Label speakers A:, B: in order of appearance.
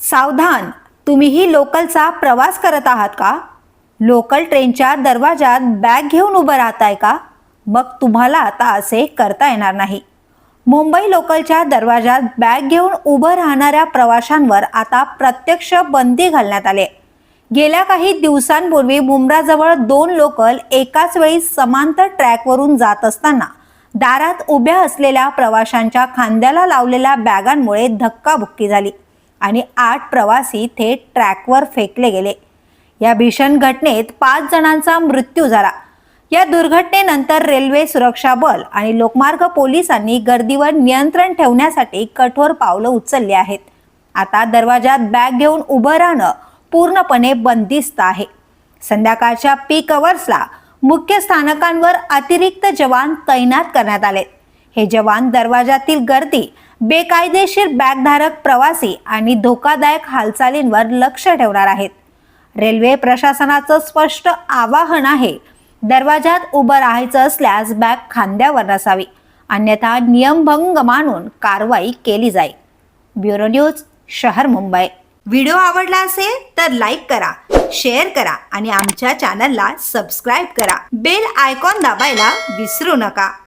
A: सावधान. तुम्हीही लोकलचा प्रवास करत आहात का? लोकल ट्रेनच्या दरवाजात बॅग घेऊन उभं राहताय का? मग तुम्हाला आता असे करता येणार नाही. मुंबई लोकलच्या दरवाजात बॅग घेऊन उभं राहणाऱ्या प्रवाशांवर आता प्रत्यक्ष बंदी घालण्यात आली आहे. गेल्या काही दिवसांपूर्वी मुंब्राजवळ दोन लोकल एकाच वेळी समांतर ट्रॅकवरून जात असताना दारात उभ्या असलेल्या प्रवाशांच्या खांद्याला लावलेल्या बॅगांमुळे धक्काबुक्की झाली. आणि आठ प्रवासी थेट ट्रॅकवर फेकले गेले. या भीषण घटनेत पाच जणांचा मृत्यू झाला. या दुर्घटनेनंतर रेल्वे सुरक्षा बल आणि लोकमार्ग पोलिसांनी गर्दीवर नियंत्रण ठेवण्यासाठी कठोर पावलं उचलली आहेत. आता दरवाजात बॅग घेऊन उभं राहणं पूर्णपणे बंदिस्त आहे. संध्याकाळच्या पीक अवर्सला मुख्य स्थानकांवर अतिरिक्त जवान तैनात करण्यात आले हे जवान दरवाजातील गर्दी बेकायदेशीर बॅगधारक प्रवासी आणि धोकादायक हालचालींवर लक्ष ठेवणार आहेत. रेल्वे प्रशासनाचं स्पष्ट आवाहन आहे दरवाजात उभं राहायचं असल्यास बॅग खांद्यावर नसावी अन्यथा नियमभंग मानून कारवाई केली जाईल. ब्युरो न्यूज शहर मुंबई. व्हिडिओ आवडला असेल तर लाईक करा शेअर करा आणि आमच्या चॅनलला सबस्क्राईब करा. बेल आयकॉन दाबायला विसरू नका.